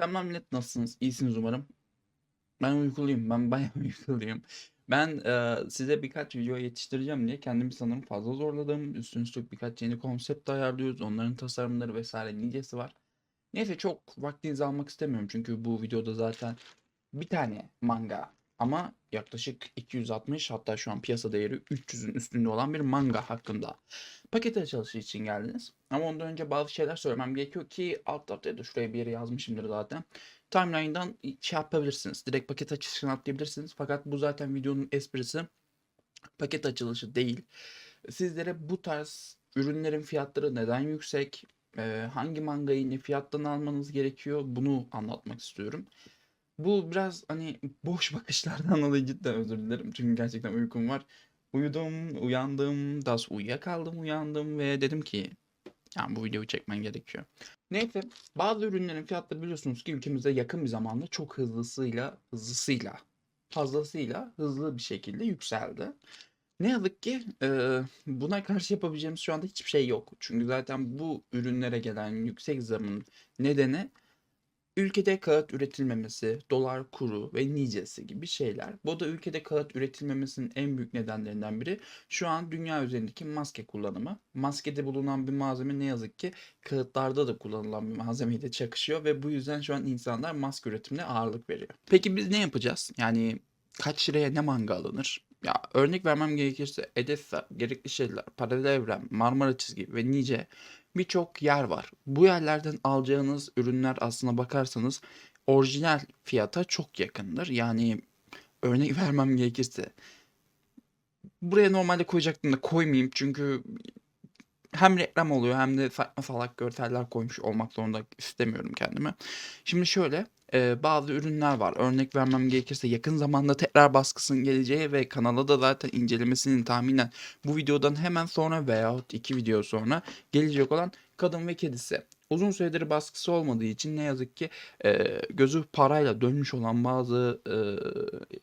Selam millet nasılsınız? İyisiniz umarım. Ben uykuluyum. Ben bayağı uykuluyum. Ben e, size birkaç video yetiştireceğim diye kendimi sanırım fazla zorladım. Üstüne üstlük birkaç yeni konsept ayarlıyoruz. Onların tasarımları vesaire nicesi var. Neyse çok vaktinizi almak istemiyorum. Çünkü bu videoda zaten bir tane manga ama yaklaşık 260 hatta şu an piyasa değeri 300'ün üstünde olan bir manga hakkında paket açılışı için geldiniz. Ama ondan önce bazı şeyler söylemem gerekiyor ki alt alta da şuraya bir yere yazmışımdır zaten. Timeline'dan şey yapabilirsiniz. Direkt paket açılışını atlayabilirsiniz. Fakat bu zaten videonun esprisi paket açılışı değil. Sizlere bu tarz ürünlerin fiyatları neden yüksek, hangi mangayı ne fiyattan almanız gerekiyor bunu anlatmak istiyorum. Bu biraz hani boş bakışlardan dolayı cidden özür dilerim. Çünkü gerçekten uykum var. Uyudum, uyandım, daha sonra uyuyakaldım, uyandım ve dedim ki yani bu videoyu çekmen gerekiyor. Neyse bazı ürünlerin fiyatları biliyorsunuz ki ülkemizde yakın bir zamanda çok hızlısıyla, hızlısıyla, fazlasıyla hızlı bir şekilde yükseldi. Ne yazık ki e, buna karşı yapabileceğimiz şu anda hiçbir şey yok. Çünkü zaten bu ürünlere gelen yüksek zamın nedeni ülkede kağıt üretilmemesi, dolar kuru ve nicesi gibi şeyler. Bu da ülkede kağıt üretilmemesinin en büyük nedenlerinden biri şu an dünya üzerindeki maske kullanımı. Maskede bulunan bir malzeme ne yazık ki kağıtlarda da kullanılan bir malzemeyle çakışıyor ve bu yüzden şu an insanlar maske üretimine ağırlık veriyor. Peki biz ne yapacağız? Yani kaç liraya ne manga alınır? Ya örnek vermem gerekirse Edessa, Gerekli Şeyler, Paralel Evren, Marmara Çizgi ve nice birçok yer var. Bu yerlerden alacağınız ürünler aslına bakarsanız orijinal fiyata çok yakındır. Yani örnek vermem gerekirse buraya normalde koyacaktım da koymayayım çünkü hem reklam oluyor hem de saçma salak görseller koymuş olmak zorunda istemiyorum kendime. Şimdi şöyle e, bazı ürünler var. Örnek vermem gerekirse yakın zamanda tekrar baskısının geleceği ve kanala da zaten incelemesinin tahminen bu videodan hemen sonra veyahut iki video sonra gelecek olan Kadın ve Kedisi. Uzun süredir baskısı olmadığı için ne yazık ki e, gözü parayla dönmüş olan bazı e,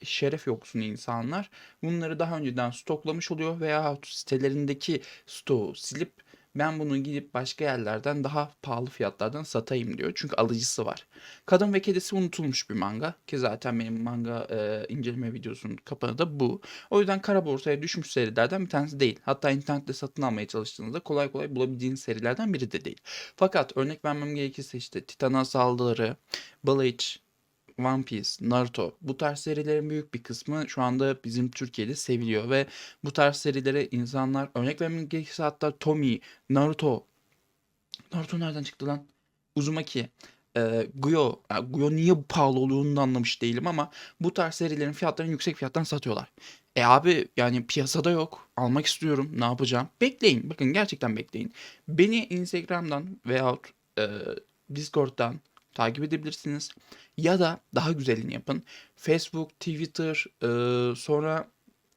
şeref yoksunu insanlar bunları daha önceden stoklamış oluyor veya sitelerindeki stoğu silip ben bunu gidip başka yerlerden daha pahalı fiyatlardan satayım diyor. Çünkü alıcısı var. Kadın ve Kedisi unutulmuş bir manga ki zaten benim manga e, inceleme videosunun kapanı da bu. O yüzden kara borsaya düşmüş serilerden bir tanesi değil. Hatta internette satın almaya çalıştığınızda kolay kolay bulabileceğiniz serilerden biri de değil. Fakat örnek vermem gerekirse işte Titan'a saldırı, Bleach, One Piece, Naruto bu tarz serilerin büyük bir kısmı şu anda bizim Türkiye'de seviliyor ve bu tarz serilere insanlar örnek vermek gerekirse hatta Tommy, Naruto Naruto nereden çıktı lan? Uzumaki, e, Guyo, Guyo niye pahalı olduğunu da anlamış değilim ama bu tarz serilerin fiyatlarını yüksek fiyattan satıyorlar. E abi yani piyasada yok. Almak istiyorum. Ne yapacağım? Bekleyin. Bakın gerçekten bekleyin. Beni Instagram'dan veyahut e, Discord'dan takip edebilirsiniz. Ya da daha güzelini yapın. Facebook, Twitter, e, sonra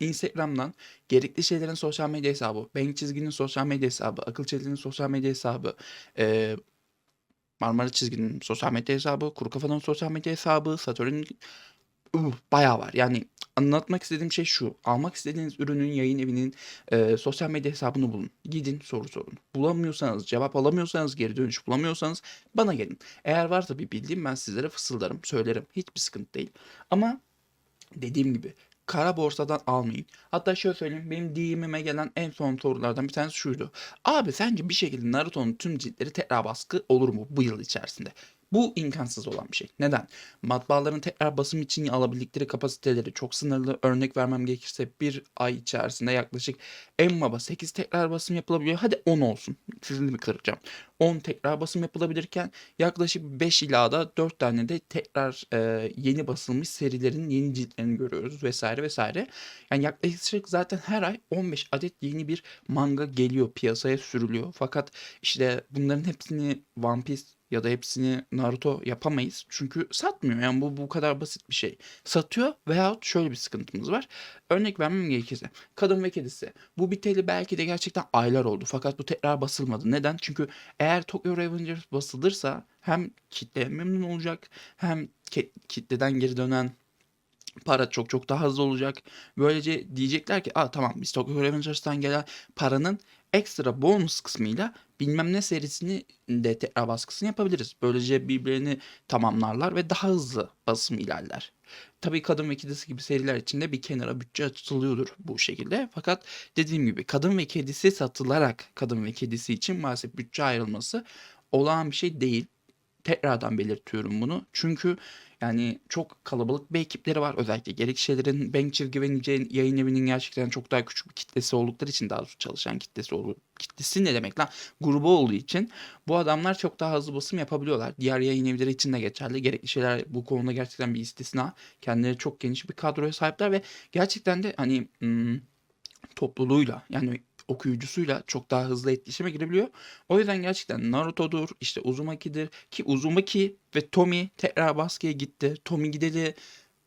Instagram'dan gerekli şeylerin sosyal medya hesabı, Bank Çizgi'nin sosyal medya hesabı, Akıl Çizgi'nin sosyal medya hesabı, e, Marmara Çizgi'nin sosyal medya hesabı, Kuru Kafa'nın sosyal medya hesabı, Satürn'ün uh, bayağı var. Yani anlatmak istediğim şey şu. Almak istediğiniz ürünün yayın evinin e, sosyal medya hesabını bulun. Gidin soru sorun. Bulamıyorsanız, cevap alamıyorsanız, geri dönüş bulamıyorsanız bana gelin. Eğer varsa bir bildiğim ben sizlere fısıldarım, söylerim. Hiçbir sıkıntı değil. Ama dediğim gibi kara borsadan almayın. Hatta şöyle söyleyeyim benim DM'ime gelen en son sorulardan bir tanesi şuydu. Abi sence bir şekilde Naruto'nun tüm ciltleri tekrar baskı olur mu bu yıl içerisinde? Bu imkansız olan bir şey. Neden? Matbaaların tekrar basım için alabildikleri kapasiteleri çok sınırlı. Örnek vermem gerekirse bir ay içerisinde yaklaşık en baba 8 tekrar basım yapılabiliyor. Hadi 10 olsun. Sizin kıracağım? 10 tekrar basım yapılabilirken yaklaşık 5 ila da 4 tane de tekrar e, yeni basılmış serilerin yeni ciltlerini görüyoruz vesaire vesaire. Yani yaklaşık zaten her ay 15 adet yeni bir manga geliyor piyasaya sürülüyor. Fakat işte bunların hepsini One Piece ya da hepsini Naruto yapamayız. Çünkü satmıyor. Yani bu bu kadar basit bir şey. Satıyor veyahut şöyle bir sıkıntımız var. Örnek vermem gerekirse. Kadın ve kedisi. Bu biteli belki de gerçekten aylar oldu. Fakat bu tekrar basılmadı. Neden? Çünkü eğer Tokyo Revengers basılırsa hem kitle memnun olacak hem kitleden geri dönen Para çok çok daha hızlı olacak. Böylece diyecekler ki "A, tamam biz Tokyo Revengers'tan gelen paranın ekstra bonus kısmıyla bilmem ne serisini de tekrar baskısını yapabiliriz." Böylece birbirlerini tamamlarlar ve daha hızlı basım ilerler. Tabii Kadın ve Kedisi gibi seriler için de bir kenara bütçe atılıyordur bu şekilde. Fakat dediğim gibi Kadın ve Kedisi satılarak Kadın ve Kedisi için maalesef bütçe ayrılması olağan bir şey değil. Tekrardan belirtiyorum bunu. Çünkü yani çok kalabalık bir ekipleri var. Özellikle gerek şeylerin Bank Çizgi ve Nice Yayın Evi'nin gerçekten çok daha küçük bir kitlesi oldukları için daha doğrusu çalışan kitlesi olduğu kitlesi ne demek lan? Grubu olduğu için bu adamlar çok daha hızlı basım yapabiliyorlar. Diğer yayın evleri için de geçerli. Gerekli şeyler bu konuda gerçekten bir istisna. Kendileri çok geniş bir kadroya sahipler ve gerçekten de hani hmm, topluluğuyla yani okuyucusuyla çok daha hızlı etkileşime girebiliyor. O yüzden gerçekten Naruto'dur, işte Uzumaki'dir ki Uzumaki ve Tomi tekrar baskıya gitti. Tomi gideli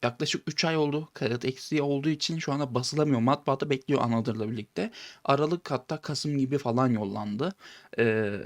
yaklaşık 3 ay oldu. Kağıt eksiği olduğu için şu anda basılamıyor. Matbaada bekliyor Anadolu'la birlikte. Aralık hatta Kasım gibi falan yollandı. Ee,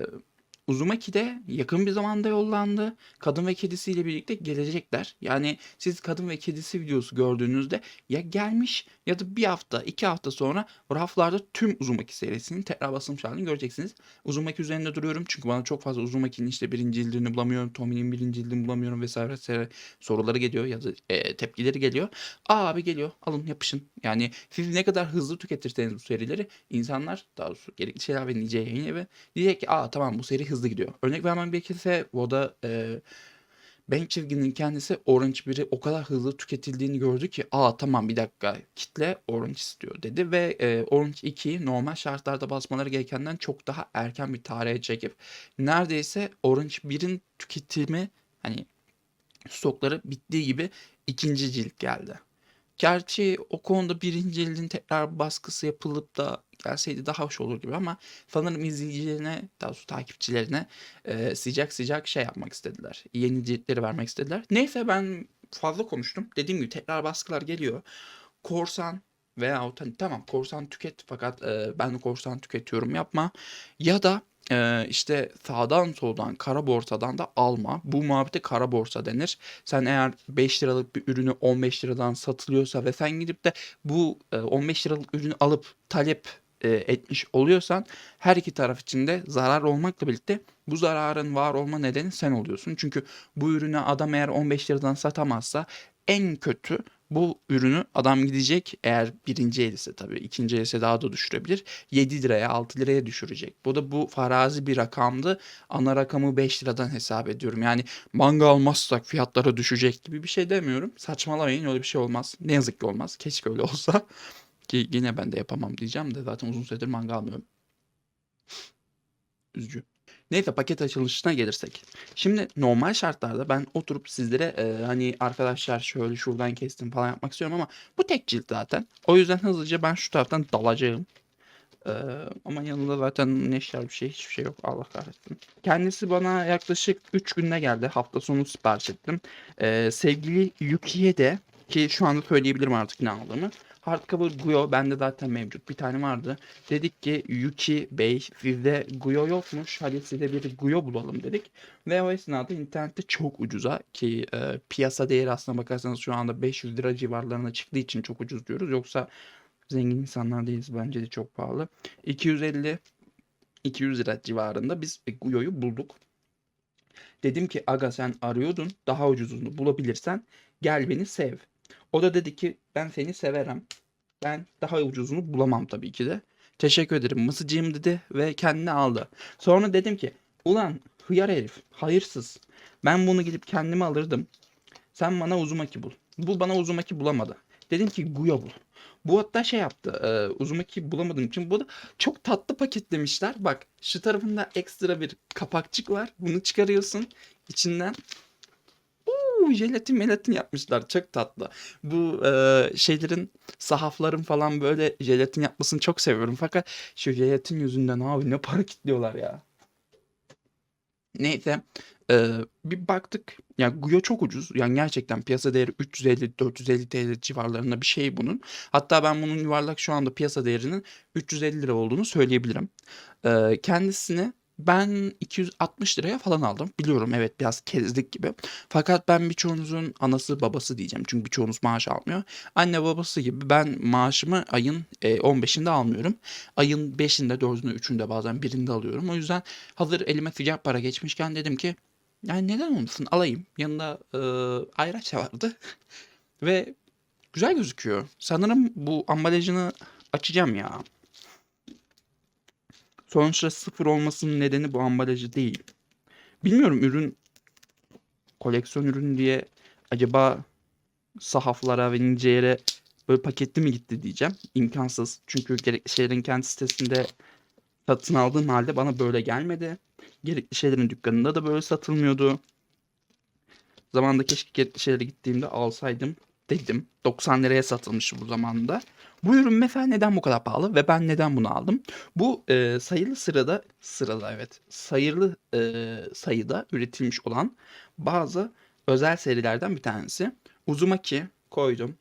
Uzumaki de yakın bir zamanda yollandı. Kadın ve kedisiyle birlikte gelecekler. Yani siz kadın ve kedisi videosu gördüğünüzde ya gelmiş ya da bir hafta iki hafta sonra raflarda tüm Uzumaki serisinin tekrar basılmış halini göreceksiniz. Uzumaki üzerinde duruyorum çünkü bana çok fazla Uzumaki'nin işte birinci cildini bulamıyorum. Tommy'nin birinci cildini bulamıyorum vesaire vesaire soruları geliyor ya da e, tepkileri geliyor. Aa abi geliyor alın yapışın. Yani siz ne kadar hızlı tüketirseniz bu serileri insanlar daha doğrusu gerekli şeyler ve nice yayın evi diyecek ki aa tamam bu seri hızlı gidiyor. Örnek vermem gerekirse Voda e, Bank çizginin kendisi Orange 1'i o kadar hızlı tüketildiğini gördü ki aa tamam bir dakika kitle Orange istiyor dedi ve e, Orange 2'yi normal şartlarda basmaları gerekenden çok daha erken bir tarihe çekip neredeyse Orange 1'in tüketimi hani stokları bittiği gibi ikinci cilt geldi. Gerçi o konuda birinci cildin tekrar baskısı yapılıp da gelseydi daha hoş olur gibi ama sanırım izleyicilerine, daha doğrusu takipçilerine e, sıcak sıcak şey yapmak istediler. Yeni ciltleri vermek istediler. Neyse ben fazla konuştum. Dediğim gibi tekrar baskılar geliyor. Korsan veya hani, tamam korsan tüket fakat e, ben korsan tüketiyorum yapma. Ya da e, işte sağdan soldan kara borsadan da alma. Bu muhabbete kara borsa denir. Sen eğer 5 liralık bir ürünü 15 liradan satılıyorsa ve sen gidip de bu e, 15 liralık ürünü alıp talep etmiş oluyorsan her iki taraf için de zarar olmakla birlikte bu zararın var olma nedeni sen oluyorsun. Çünkü bu ürünü adam eğer 15 liradan satamazsa en kötü bu ürünü adam gidecek eğer birinci el ise tabii ikinci el ise daha da düşürebilir. 7 liraya 6 liraya düşürecek. Bu da bu farazi bir rakamdı. Ana rakamı 5 liradan hesap ediyorum. Yani manga almazsak fiyatlara düşecek gibi bir şey demiyorum. Saçmalamayın öyle bir şey olmaz. Ne yazık ki olmaz. Keşke öyle olsa. Ki yine ben de yapamam diyeceğim de zaten uzun süredir manga almıyorum. Üzücü. Neyse paket açılışına gelirsek. Şimdi normal şartlarda ben oturup sizlere e, hani arkadaşlar şöyle şuradan kestim falan yapmak istiyorum ama bu tek cilt zaten. O yüzden hızlıca ben şu taraftan dalacağım. Ee, ama yanında zaten neşter bir şey hiçbir şey yok Allah kahretsin. Kendisi bana yaklaşık 3 günde geldi. Hafta sonu sipariş ettim. Ee, sevgili Yuki'ye de ki şu anda söyleyebilirim artık ne aldığımı. Hardcover Guyo bende zaten mevcut. Bir tane vardı. Dedik ki Yuki Bey sizde Guyo yokmuş. Hadi size bir Guyo bulalım dedik. Ve o esnada internette çok ucuza ki e, piyasa değeri aslına bakarsanız şu anda 500 lira civarlarına çıktığı için çok ucuz diyoruz. Yoksa zengin insanlar değiliz bence de çok pahalı. 250 200 lira civarında biz Guyo'yu bulduk. Dedim ki aga sen arıyordun daha ucuzunu bulabilirsen gel beni sev. O da dedi ki ben seni severim. Ben daha ucuzunu bulamam tabii ki de. Teşekkür ederim mısıcığım dedi ve kendini aldı. Sonra dedim ki ulan hıyar herif hayırsız. Ben bunu gidip kendime alırdım. Sen bana Uzumaki bul. Bu bana Uzumaki bulamadı. Dedim ki Guya bul. Bu hatta şey yaptı. E, Uzumaki bulamadığım için bu da çok tatlı paketlemişler. Bak şu tarafında ekstra bir kapakçık var. Bunu çıkarıyorsun. İçinden Uuu, jelatin melatin yapmışlar. Çok tatlı. Bu e, şeylerin sahafların falan böyle jelatin yapmasını çok seviyorum. Fakat şu jelatin yüzünden abi ne para kitliyorlar ya. Neyse e, bir baktık ya Guyo çok ucuz. Yani gerçekten piyasa değeri 350-450 TL civarlarında bir şey bunun. Hatta ben bunun yuvarlak şu anda piyasa değerinin 350 lira olduğunu söyleyebilirim. E, kendisini Ben 260 liraya falan aldım. Biliyorum evet biraz kezlik gibi. Fakat ben birçoğunuzun anası babası diyeceğim. Çünkü birçoğunuz maaş almıyor. Anne babası gibi ben maaşımı ayın e, 15'inde almıyorum. Ayın 5'inde, 4'ünde, 3'ünde bazen birinde alıyorum. O yüzden hazır elime sıcak para geçmişken dedim ki yani neden olmasın alayım. Yanında e, ayraç vardı. Ve güzel gözüküyor. Sanırım bu ambalajını açacağım ya. Sonuçta sıfır olmasının nedeni bu ambalajı değil. Bilmiyorum ürün koleksiyon ürün diye acaba sahaflara ve nice yere böyle paketli mi gitti diyeceğim. İmkansız. Çünkü gerekli şeylerin kendi sitesinde satın aldığım halde bana böyle gelmedi. Gerekli şeylerin dükkanında da böyle satılmıyordu. Zamanında keşke gerekli şeylere gittiğimde alsaydım dedim. 90 liraya satılmış bu zamanda. Bu ürün mesela neden bu kadar pahalı ve ben neden bunu aldım? Bu e, sayılı sırada sırada evet sayılı e, sayıda üretilmiş olan bazı özel serilerden bir tanesi. Uzumaki koydum.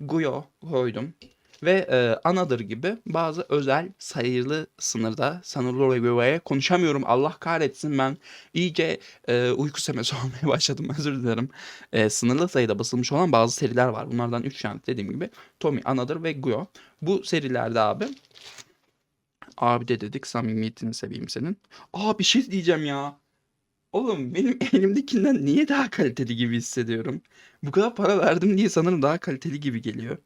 Guyo koydum. Ve e, Another gibi bazı özel sayılı sınırda sınırlı ve konuşamıyorum Allah kahretsin ben iyice e, uyku semesi olmaya başladım özür dilerim. E, sınırlı sayıda basılmış olan bazı seriler var. Bunlardan 3 tane dediğim gibi Tommy, Another ve Guyo. Bu serilerde abi abi de dedik samimiyetini seveyim senin. Aa bir şey diyeceğim ya. Oğlum benim elimdekinden niye daha kaliteli gibi hissediyorum? Bu kadar para verdim diye sanırım daha kaliteli gibi geliyor.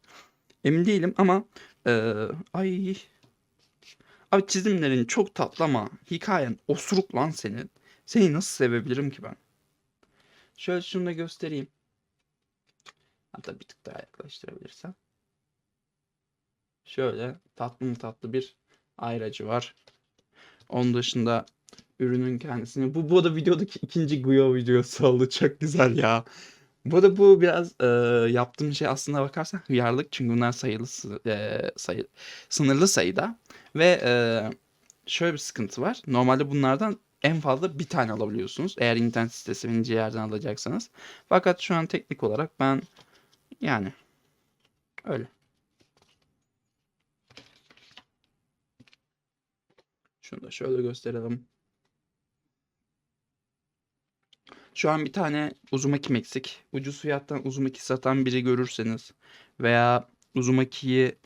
Emin değilim ama eee, ay abi çizimlerin çok tatlı ama hikayen osuruk lan senin. Seni nasıl sevebilirim ki ben? Şöyle şunu da göstereyim. Hatta bir tık daha yaklaştırabilirsem. Şöyle tatlı mı tatlı bir ayracı var. Onun dışında ürünün kendisini. Bu, bu da videodaki ikinci Guyo videosu oldu. Çok güzel ya. Bu arada bu biraz e, yaptığım şey aslında bakarsan hıyarlık. Çünkü bunlar sayılı e, sayı, sınırlı sayıda. Ve e, şöyle bir sıkıntı var. Normalde bunlardan en fazla bir tane alabiliyorsunuz. Eğer internet sitesi ince yerden alacaksanız. Fakat şu an teknik olarak ben yani öyle. Şunu da şöyle gösterelim. Şu an bir tane Uzumaki eksik. Ucuz fiyattan Uzumaki satan biri görürseniz veya Uzumaki'yi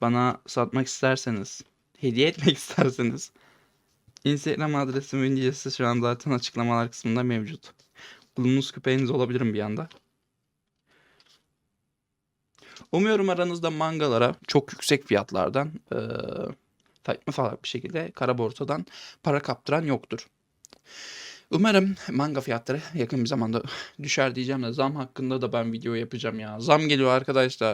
bana satmak isterseniz, hediye etmek isterseniz Instagram adresim ve şu an zaten açıklamalar kısmında mevcut. Bulunuz küpeniz olabilirim bir anda. Umuyorum aranızda mangalara çok yüksek fiyatlardan eee saçma salak bir şekilde kara borsadan para kaptıran yoktur. Umarım manga fiyatları yakın bir zamanda düşer diyeceğim de zam hakkında da ben video yapacağım ya. Zam geliyor arkadaşlar.